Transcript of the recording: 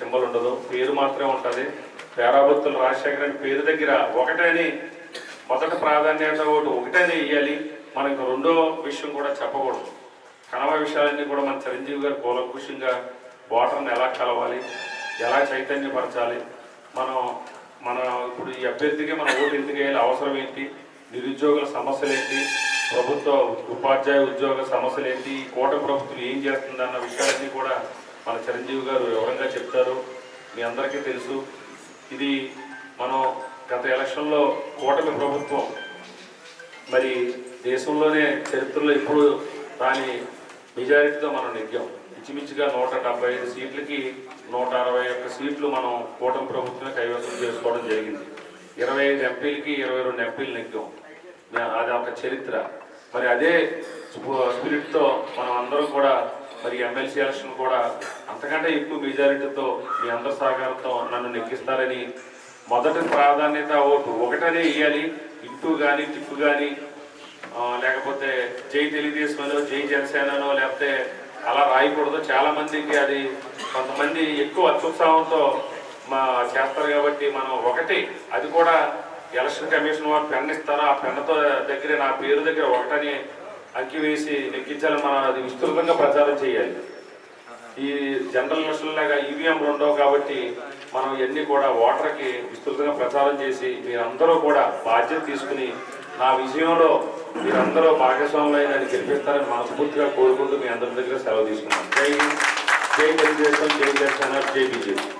Symbol ఉండదు. పేరు మాత్రమే ఉంటుంది. పేరాభక్తులు రాజశేఖర్ అని పేరు దగ్గర ఒకటని మొదటి ప్రాధాన్యత ఒకటి ఒకటని ఇవ్వాలి మనకు రెండో విషయం కూడా చెప్పకూడదు. కనవ విషయాలన్నీ కూడా మన చిరంజీవి గారు కూలంకుషంగా ఓటర్ని ఎలా కలవాలి? ఎలా చైతన్యపరచాలి? మనం మన ఇప్పుడు ఈ అభ్యర్థికి మన ఓటు ఎందుకు వేయాలి? అవసరం ఏంటి? నిరుద్యోగుల సమస్యలు ఏంటి? ప్రభుత్వ ఉపాధ్యాయ ఉద్యోగ సమస్యలు ఏంటి? ఈ కూటమి ప్రభుత్వం ఏం చేస్తుంది అన్న విషయాలన్నీ కూడా మన చిరంజీవి గారు వివరంగా చెప్తారు మీ అందరికీ తెలుసు. ఇది మనం గత ఎలక్షన్లో కూటమి ప్రభుత్వం మరి దేశంలోనే చరిత్రలో ఇప్పుడు రాని మెజారిటీతో మనం నెగ్గాం. ఇచ్చిమిచ్చిగా నూట డెబ్బై ఐదు సీట్లకి నూట అరవై ఒక్క సీట్లు మనం కూటమి ప్రభుత్వమే కైవసం చేసుకోవడం జరిగింది. ఇరవై ఐదు ఎంపీలకి ఇరవై రెండు ఎంపీలు నెగ్గాం. అది ఒక చరిత్ర. మరి అదే స్పిరిట్తో మనం అందరం కూడా మరి ఎమ్మెల్సీ ఎలక్షన్ కూడా అంతకంటే ఎక్కువ మెజారిటీతో మీ అందరి సహకారంతో నన్ను నెక్కిస్తారని మొదటి ప్రాధాన్యత ఓటు ఒకటనే ఇవ్వాలి ఇంటూ కానీ టిప్పు కానీ లేకపోతే జై తెలుగుదేశంలో జై జనసేననో లేకపోతే అలా రాయకూడదు. చాలా మందికి అది కొంతమంది ఎక్కువ అత్యుత్సాహంతో మా చేస్తారు కాబట్టి మనం ఒకటి అది కూడా ఎలక్షన్ కమిషన్ వారు పెన్ ఇస్తారు? ఆ పెన్నుతో దగ్గర నా పేరు దగ్గర ఒకటని అంకి వేసి నెగ్గించాలి మనం అది విస్తృతంగా ప్రచారం చేయాలి. ఈ జనరల్ ఎలక్షన్ లాగా ఈవీఎంలు ఉండవు కాబట్టి మనం ఇవన్నీ కూడా ఓటర్కి విస్తృతంగా ప్రచారం చేసి మీరందరూ కూడా బాధ్యత తీసుకుని నా విజయంలో మీరందరూ భాగస్వాములై నన్ను గెలిపిస్తారని మనస్ఫూర్తిగా కోరుకుంటూ మీ అందరి దగ్గర సెలవు తీసుకున్నాను. జై జై తెలుగుదేశం. జై జనసేన. జై బీజేపీ.